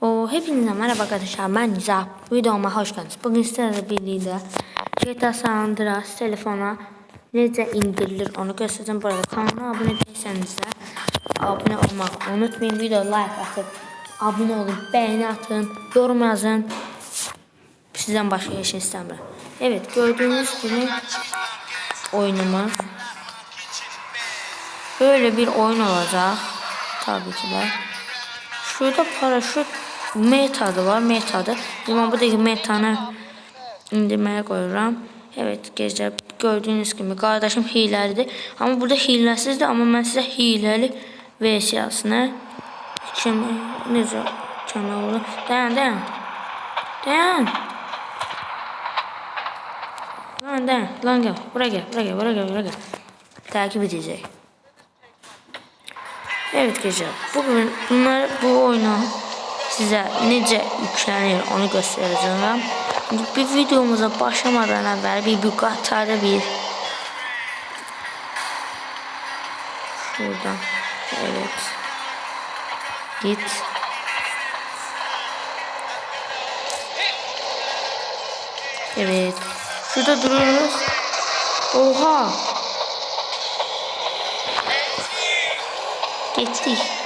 O hepinize merhaba arkadaşlar ben Nizam. Videoma hoş geldiniz. Bugün sizlerle birlikte GTA San Andreas telefona necə indirilir onu göstereceğim. Bu arada kanala abone değilseniz de abone olmayı unutmayın. Video like atıp abone olun, beğeni atın, yorum yazın. Sizden başka bir şey istemiyorum. Evet gördüğünüz gibi oyunumuz böyle bir oyun olacak. Tabii ki de. Şurada paraşüt metadı var. Metadı. Ama buradaki metanı indirmeye koyuram. Evet gece gördüğünüz gibi kardeşim hilelidir. Ama burada hiləsizdir. Ama ben size hileli versiyasını kim necə kömək olur? Dayan, dayan. Dayan. Dayan, dayan. Lan gel. Buraya gel. Buraya gel. Buraya gel. Buraya gel. Takip edecek. Evet gece. Bugün bunlar bu oyunu size necə yüklənir onu göstereceğim. Şimdi bir videomuza başlamadan evvel bir bu qatarda bir şuradan evet git evet şurada duruyoruz oha Geçtik.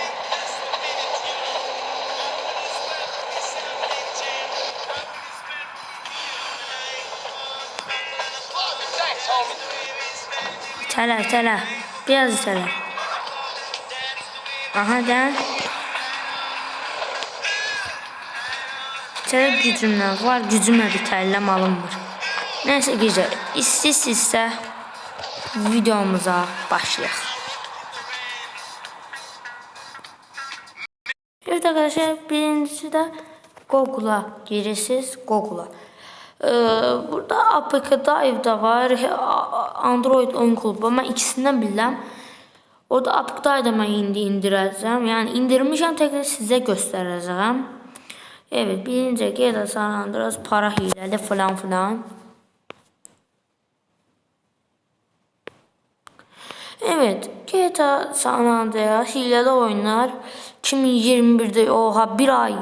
İtele itele. Biraz itele. Aha da. İtele gücümle var. Gücümle itələm alınmır. Neyse güzel. İstəyirsinizsə videomuza başlayaq. Evet arkadaşlar birincisi de Google'a girirsiniz Google'a. Ee, burada APK Dive da var, Android oyun klubu. Ben ikisinden bilmem. Orada APK Dive da ben indi indireceğim. Yani indirmişim tekrar size göstereceğim. Evet birinci GTA San Andreas para hileli falan filan. Evet, GTA San Andreas hileli oyunlar 2021'de oha bir ay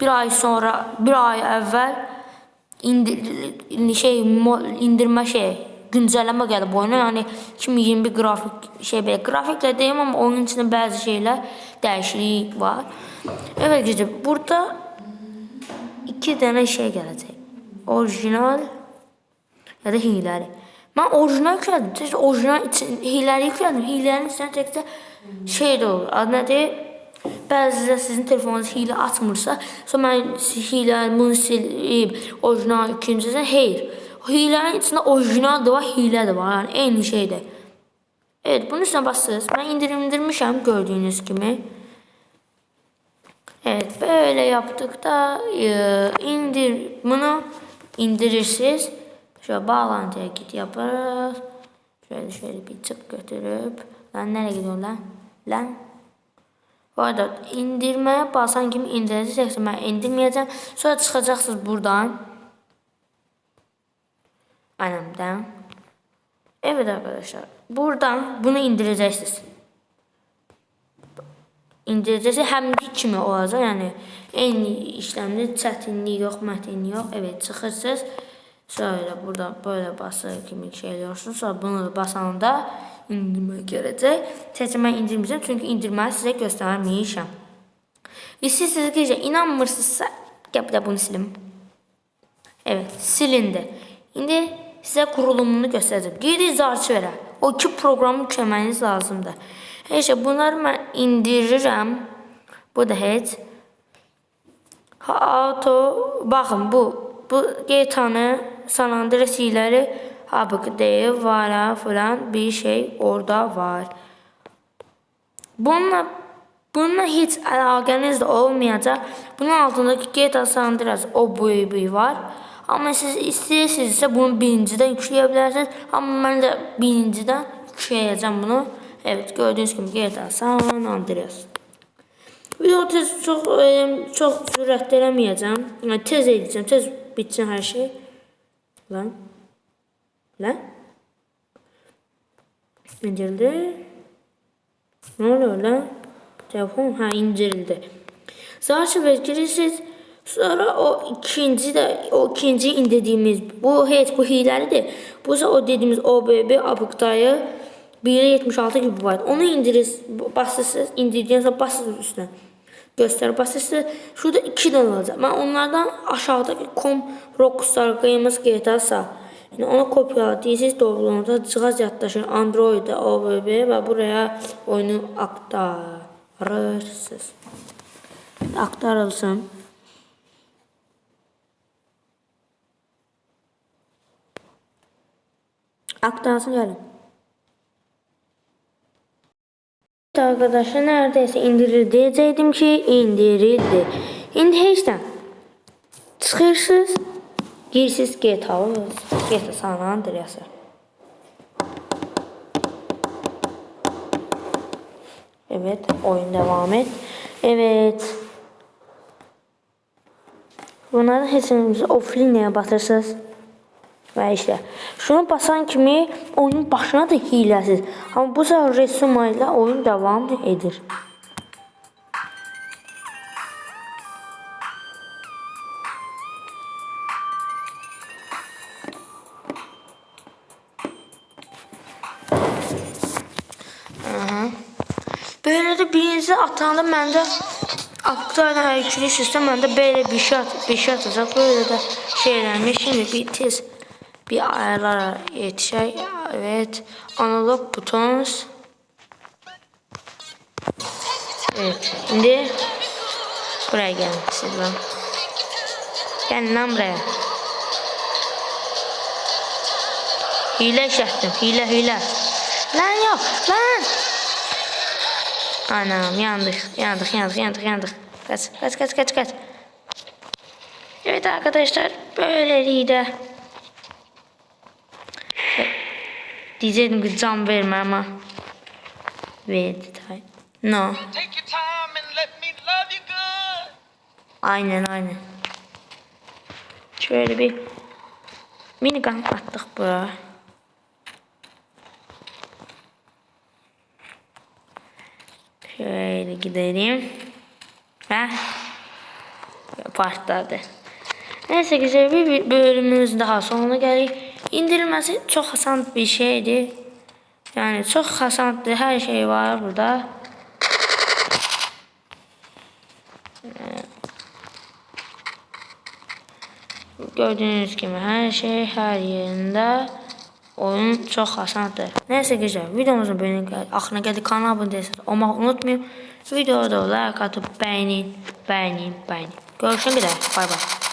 bir ay sonra bir ay evvel indir, şey indirme şey güncelleme geldi bu oyuna yani 2021 grafik şey böyle grafikle değil ama oyunun içinde bazı şeyler değişikliği var. Evet gece burada iki tane şey gelecek. Orijinal ya da hileli. Ben orijinal yükledim. Siz orijinal için hileli yükledim. Hilenin içine tekrar şey de olur. Adı nedir? Bəzən sizin telefonunuz hilə açmırsa, sonra mən hilə bunu silib orijinal ikincisi hayır. Hilənin içində orijinal da var, hilə də var. Yəni eyni şeydir. Evet, bunun üstüne basırız. Ben indirim indirmişim gördüğünüz gibi. Evet, böyle yaptık da e, indir bunu indirirsiniz. Şöyle bağlantıya git yaparız. Şöyle şöyle bir çık götürüp. Lan nereye gidiyor lan? Lan. Bu arada indirmeye basan kimi indirəcəksiniz. Ben indirmeyeceğim. Sonra çıkacaksınız buradan. Anamdan. Evet arkadaşlar. Buradan bunu indireceksiniz. İndirəcəksiniz. Həm bir kimi olacaq. Yəni eyni işlemde çətinlik yox, mətinlik yox. Evet çıxırsınız. Şöyle burada böyle basır kimi şeyliyorsunuz. Sonra bunu da basanda indirme gelecek. Seçime indirmeyeceğim çünkü indirmeyi size göstermeyeceğim. İstəyirsiniz gece inanmırsınızsa gel de bunu silim. Evet silindi. İndi size kurulumunu gösterəcəm. Girdiniz arşivə. O iki programı köməyiniz lazımdır. Şey bunları mən indirirəm. Bu da heç. Auto baxın bu bu GTA'nın San Andreas hiləri ABK değil var falan bir şey orada var. Bununla bununla hiç alakeniz de olmayacak. Bunun altındaki GTA San Andreas o boyu var. Ama siz istəyirsinizsə bunu birinciden yükləyə bilərsiniz. Amma mən də birinciden yükləyəcəm bunu. Evet gördüğünüz gibi GTA San Andreas. Video tez çok e, çok sürətli eləməyəcəm. Tez edəcəm, tez bitsin hər şey. Lan. Lan. İndirildi. Ne oluyor lan? Telefon ha indirildi. Zarchiver'e girirsiniz. Sonra o ikinci de o ikinci indirdiğimiz bu heç bu hilelidir. Bu ise o dediğimiz OBB apıktayı 1.76 gibi var. Onu indirirsiniz, basırsınız, indirdiğiniz zaman basırsınız üstüne. Göster basırsınız. Şurada iki tane olacak. Ben onlardan aşağıdaki com rockstar kıyımız GTA'sa yani onu kopyala deyisiz doğruluğunda cihaz yaddaşın Android'de OBB ve buraya oyunu aktarırsınız. Aktarılsın. Aktarsın. Evet Arkadaşlar neredeyse indirildi diyecektim ki indirildi. İndi heçten çıkırsınız, girsiz GTA GTA San Andreas'a. Evet, oyun devam et. Evet. Bunların hepsini offline'e batırsınız. Və işte şunu basan kimi oyunun başına da hiləsiz. Amma bu sefer Resuma ilə oyun devam edir. Böyle de birinci atanda məndə Aktayla öykülü sistem məndə belə bir şey, at bir şey atacaq. Böyle de şeylermiş. Şimdi bir tez bir ayarlara yetişək. Evet. Analog buttons. Evet. Şimdi buraya gelin siz lan. Gelin lan buraya. Hile işlettim. Hile hile. Lan yok. Lan. Anam yandık. Yandık yandık yandık yandık. Kaç kaç kaç kaç kaç. Evet arkadaşlar böyleydi. Diyecektim ki can verme ama. Verdi tay. No. Aynen aynen. Şöyle bir minigun attık buraya. Şöyle gidelim. Heh. Partladı. Neyse güzel bir bölümümüz daha sonuna geldik. İndirilmesi çok hasan bir şeydi. Yani çok hasandı. Her şey var burada. Gördüğünüz gibi her şey her yerinde oyun çok hasandır. Neyse güzel. Videomuzun böyle aklına geldi kanala abone değilseniz olmayı unutmayın. Videoda like atıp beğenin, beğenin, beğenin. Görüşmek üzere. Bay bay.